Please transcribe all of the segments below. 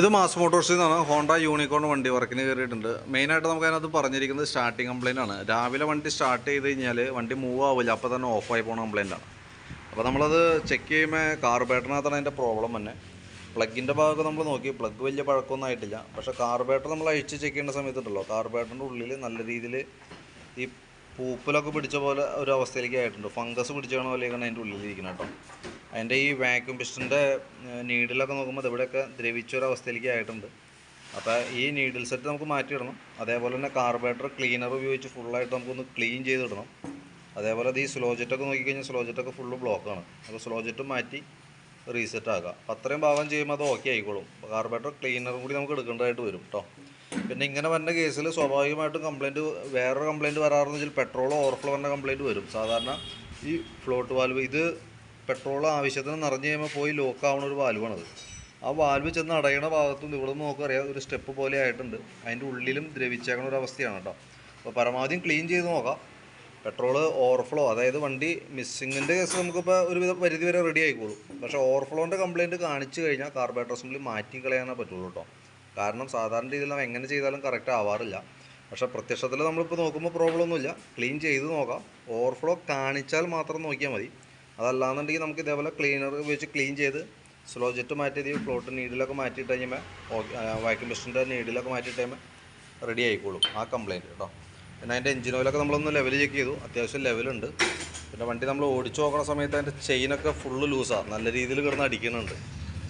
ഇത് മാസ് മോട്ടോഴ്സിൽ നിന്നാണ് Honda unicorn വണ്ടി വർക്കിന് കയറിയിട്ടുണ്ട്. മെയിനായിട്ട് നമുക്ക് അതിനകത്ത് പറഞ്ഞിരിക്കുന്നത് സ്റ്റാർട്ടിങ് കംപ്ലയിന്റ് ആണ്. രാവിലെ വണ്ടി സ്റ്റാർട്ട് ചെയ്ത് കഴിഞ്ഞാൽ വണ്ടി മൂവ് ആവില്ല അപ്പോൾ തന്നെ ഓഫായി പോകുന്ന കംപ്ലയിന്റ് ആണ്. അപ്പോൾ നമ്മളത് ചെക്ക് ചെയ്യുമ്പോൾ കാർബേറ്ററിനകത്താണ് അതിന്റെ പ്രോബ്ലം തന്നെ പ്ലഗിന്റെ ഭാഗമൊക്കെ നമ്മൾ നോക്കി. പ്ലഗ് വലിയ പഴക്കമൊന്നും ആയിട്ടില്ല. പക്ഷേ കാർബേറ്റർ നമ്മൾ അഴിച്ച് ചെക്ക് ചെയ്യേണ്ട സമയത്തുണ്ടല്ലോ. കാർബേറ്ററിന്റെ ഉള്ളിൽ നല്ല രീതിയിൽ ഈ പൂപ്പലൊക്കെ പിടിച്ച പോലെ ഒരു അവസ്ഥയിലേക്ക് ആയിട്ടുണ്ട്. ഫംഗസ് പിടിച്ചാണ് പോലെയൊക്കെയാണ് അതിന്റെ ഉള്ളിലിരിക്കുന്നത് കേട്ടോ. അതിന്റെ ഈ വാക്യൂം പിസ്റ്റന്റെ നീഡിലൊക്കെ നോക്കുമ്പോൾ ഇവിടെയൊക്കെ ദ്രവിച്ച ഒരു അവസ്ഥയിലേക്ക് ആയിട്ടുണ്ട്. അപ്പോൾ ഈ നീഡിൽ സെറ്റ് നമുക്ക് മാറ്റിയിടണം അതേപോലെ തന്നെ കാർബേറ്റർ ക്ലീനർ ഉപയോഗിച്ച് ഫുള്ളായിട്ട് നമുക്കൊന്ന് ക്ലീൻ ചെയ്തിടണം അതേപോലെ അത് ഈ സ്ലോ ജെറ്റൊക്കെ നോക്കിക്കഴിഞ്ഞാൽ സ്ലോ ജെറ്റൊക്കെ ഫുള്ള് ബ്ലോക്കാണ് അപ്പോൾ സ്ലോ ജെറ്റ് മാറ്റി റീസെറ്റ് ആക്കുക അപ്പോൾ അത്രയും ഭാഗം ചെയ്യുമ്പോൾ അത് ഓക്കെ ആയിക്കോളും. കാർബേറ്റർ ക്ലീനർ കൂടി നമുക്ക് എടുക്കേണ്ടതായിട്ട് വരും കേട്ടോ പിന്നെ ഇങ്ങനെ വരുന്ന കേസിൽ സ്വാഭാവികമായിട്ടും കംപ്ലയിന്റ് വേറൊരു കംപ്ലയിന്റ് വരാറെന്ന് വെച്ചാൽ പെട്രോൾ ഓവർഫ്ലോ വരുന്ന കംപ്ലയിന്റ് വരും. സാധാരണ ഈ ഫ്ലോട്ട് വാൽവ് ഇത് പെട്രോൾ ആവശ്യത്തിന് നിറഞ്ഞു കഴിയുമ്പോൾ പോയി ലോക്ക് ആവുന്ന ഒരു വാൽവാണത് ആ വാൽവ് ചെന്ന് അടയണ ഭാഗത്തും ഇവിടെ നിന്ന് നോക്കറിയാം ഒരു സ്റ്റെപ്പ് പോലെ ആയിട്ടുണ്ട്. അതിന്റെ ഉള്ളിലും ദ്രവിച്ചേക്കണ ഒരു അവസ്ഥയാണ് കേട്ടോ. അപ്പോൾ പരമാവധി ക്ലീൻ ചെയ്ത് നോക്കാം. പെട്രോൾ ഓവർഫ്ലോ അതായത് വണ്ടി മിസ്സിങ്ങിന്റെ കേസ് നമുക്കിപ്പോൾ ഒരുവിധ പരിധി വരെ റെഡി ആയിക്കോളും. പക്ഷേ ഓവർഫ്ലോന്റെ കംപ്ലയിന്റ് കാണിച്ചു കഴിഞ്ഞാൽ കാർബറേറ്റർ അസംബ്ലി മാറ്റി കളയാനേ പറ്റുള്ളൂ കേട്ടോ. കാരണം സാധാരണ രീതിയിൽ നമ്മൾ എങ്ങനെ ചെയ്താലും കറക്റ്റ് ആവാറില്ല. പക്ഷേ പ്രത്യക്ഷത്തിൽ നമ്മളിപ്പോൾ നോക്കുമ്പോൾ പ്രോബ്ലം ഒന്നുമില്ല. ക്ലീൻ ചെയ്ത് നോക്കാം. ഓവർഫ്ലോ കാണിച്ചാൽ മാത്രം നോക്കിയാൽ മതി. അതല്ലാന്നുണ്ടെങ്കിൽ നമുക്ക് ഇതേപോലെ ക്ലീനർ ഉപയോഗിച്ച് ക്ലീൻ ചെയ്ത് സ്ലോ ജെറ്റ് മാറ്റി ഫ്ലോട്ട് നീഡിലൊക്കെ മാറ്റിയിട്ട് കഴിയുമ്പോൾ ഓക്കെ വാക്യൂം പിസ്റ്റന്റെ നീഡിലൊക്കെ മാറ്റിയിട്ട് കഴിയുമ്പോൾ റെഡി ആയിക്കോളും ആ കംപ്ലയിന്റ് കേട്ടോ പിന്നെ അതിന്റെ എഞ്ചിൻ ഓയിലൊക്കെ നമ്മളൊന്ന് ലെവൽ ചെക്ക് ചെയ്തു. അത്യാവശ്യം ലെവലുണ്ട് പിന്നെ വണ്ടി നമ്മൾ ഓടിച്ചു നോക്കുന്ന സമയത്ത് അതിന്റെ ചെയിനൊക്കെ ഫുള്ള് ലൂസാണ് നല്ല രീതിയിൽ കിടന്ന് അടിക്കുന്നുണ്ട്.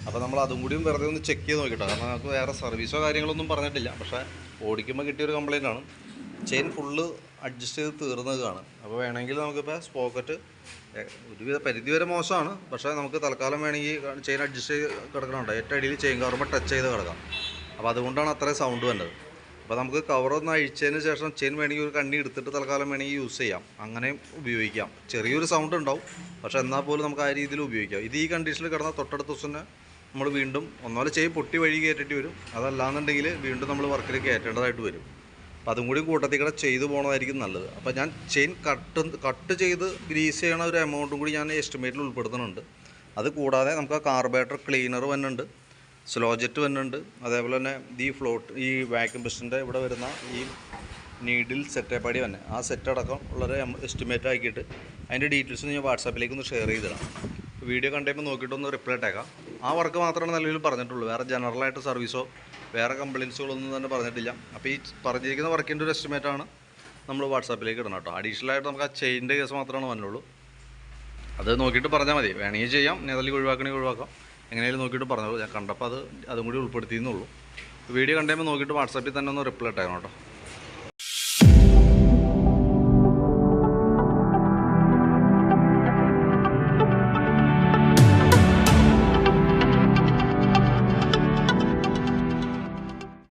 അപ്പോൾ നമ്മൾ അതും കൂടിയും വെറുതെ ഒന്ന് ചെക്ക് ചെയ്ത് നോക്കിട്ടോ. കാരണം നമുക്ക് വേറെ സർവീസോ കാര്യങ്ങളൊന്നും പറഞ്ഞിട്ടില്ല. പക്ഷേ ഓടിക്കുമ്പോൾ കിട്ടിയൊരു കംപ്ലയിന്റ് ആണ്. ചെയിൻ ഫുള്ള് അഡ്ജസ്റ്റ് ചെയ്ത് തീർന്നതാണ് അപ്പോൾ വേണമെങ്കിൽ നമുക്കിപ്പോൾ സ്പോക്കറ്റ് ഒരുവിധ പരിധി വരെ മോശമാണ്. പക്ഷേ നമുക്ക് തൽക്കാലം വേണമെങ്കിൽ ചെയിൻ അഡ്ജസ്റ്റ് ചെയ്ത് കിടക്കണുണ്ട്. ഏറ്റവും അടിയിൽ ചെയിൻ കവറുമ്പോൾ ടച്ച് ചെയ്ത് കിടക്കാം. അപ്പോൾ അതുകൊണ്ടാണ് അത്രയും സൗണ്ട് വന്നത് അപ്പോൾ നമുക്ക് കവറൊന്ന് അഴിച്ചതിന് ശേഷം ചെയിൻ വേണമെങ്കിൽ ഒരു കണ്ണി എടുത്തിട്ട് തൽക്കാലം വേണമെങ്കിൽ യൂസ് ചെയ്യാം. അങ്ങനെയും ഉപയോഗിക്കാം. ചെറിയൊരു സൗണ്ട് ഉണ്ടാവും. പക്ഷേ എന്നാൽ പോലും നമുക്ക് ആ രീതിയിൽ ഉപയോഗിക്കാം. ഇത് ഈ കണ്ടീഷനിൽ കിടന്ന തൊട്ടടുത്ത ദിവസം നമ്മൾ വീണ്ടും ഒന്നുപോലെ ചെയിൻ പൊട്ടി വഴി കയറ്റേണ്ടി വരും. അതല്ലാന്നുണ്ടെങ്കിൽ വീണ്ടും നമ്മൾ വർക്കിൽ കയറ്റേണ്ടതായിട്ട് വരും. അപ്പോൾ അതും കൂടി കൂട്ടത്തിൽ കൂടെ ചെയ്തു പോകണമായിരിക്കും നല്ലത്. അപ്പോൾ ഞാൻ ചെയിൻ കട്ട് കട്ട് ചെയ്ത് ഗ്രീസ് ചെയ്യണ ഒരു എമൗണ്ടും കൂടി ഞാൻ എസ്റ്റിമേറ്റിൽ ഉൾപ്പെടുത്തുന്നുണ്ട്. അത് കൂടാതെ നമുക്ക് ആ കാർബേറ്റർ ക്ലീനർ വന്നുണ്ട് സ്ലോ ജെറ്റ് വരുന്നുണ്ട് അതേപോലെ തന്നെ ഈ ഫ്ലോട്ട് ഈ വാക്യൂം പിസ്റ്റിന്റെ ഇവിടെ വരുന്ന ഈ നീഡിൽ സെറ്റപ്പാടി തന്നെ ആ സെറ്റ് അടക്കം ഉള്ളൊരു എസ്റ്റിമേറ്റ് ആക്കിയിട്ട് അതിന്റെ ഡീറ്റെയിൽസ് ഞാൻ വാട്സാപ്പിലേക്ക് ഒന്ന് ഷെയർ ചെയ്തിടാം വീഡിയോ കണ്ടപ്പോൾ നോക്കിയിട്ടൊന്ന് റിപ്ലൈ ഇട്ടേക്കാം. ആ വർക്ക് മാത്രമാണ് നിലവിൽ പറഞ്ഞിട്ടുള്ളൂ. വേറെ ജനറലായിട്ട് സർവീസോ വേറെ കംപ്ലയിൻസുകളൊന്നും തന്നെ പറഞ്ഞിട്ടില്ല. അപ്പോൾ ഈ പറഞ്ഞിരിക്കുന്ന വർക്കിന്റെ ഒരു എസ്റ്റിമേറ്റ് ആണ് നമ്മൾ വാട്സാപ്പിലേക്ക് ഇടണം കേട്ടോ. അഡീഷണൽ ആയിട്ട് നമുക്ക് ആ ചെയിന്റെ കേസ് മാത്രമാണ് വന്നുള്ളൂ അത് നോക്കിയിട്ട് പറഞ്ഞാൽ മതി. വേണമെങ്കിൽ ചെയ്യാം. നേതലി ഒഴിവാക്കണമെങ്കിൽ ഒഴിവാക്കാം. എങ്ങനെയാലും നോക്കിയിട്ട് പറഞ്ഞോളൂ ഞാൻ കണ്ടപ്പോൾ അത് അതും കൂടി ഉൾപ്പെടുത്തിയെന്നുള്ളൂ വീഡിയോ കണ്ടുമ്പോൾ നോക്കിയിട്ട് വാട്സാപ്പിൽ തന്നെ ഒന്ന് റിപ്ലൈ ഇട്ടായിരുന്നു കേട്ടോ.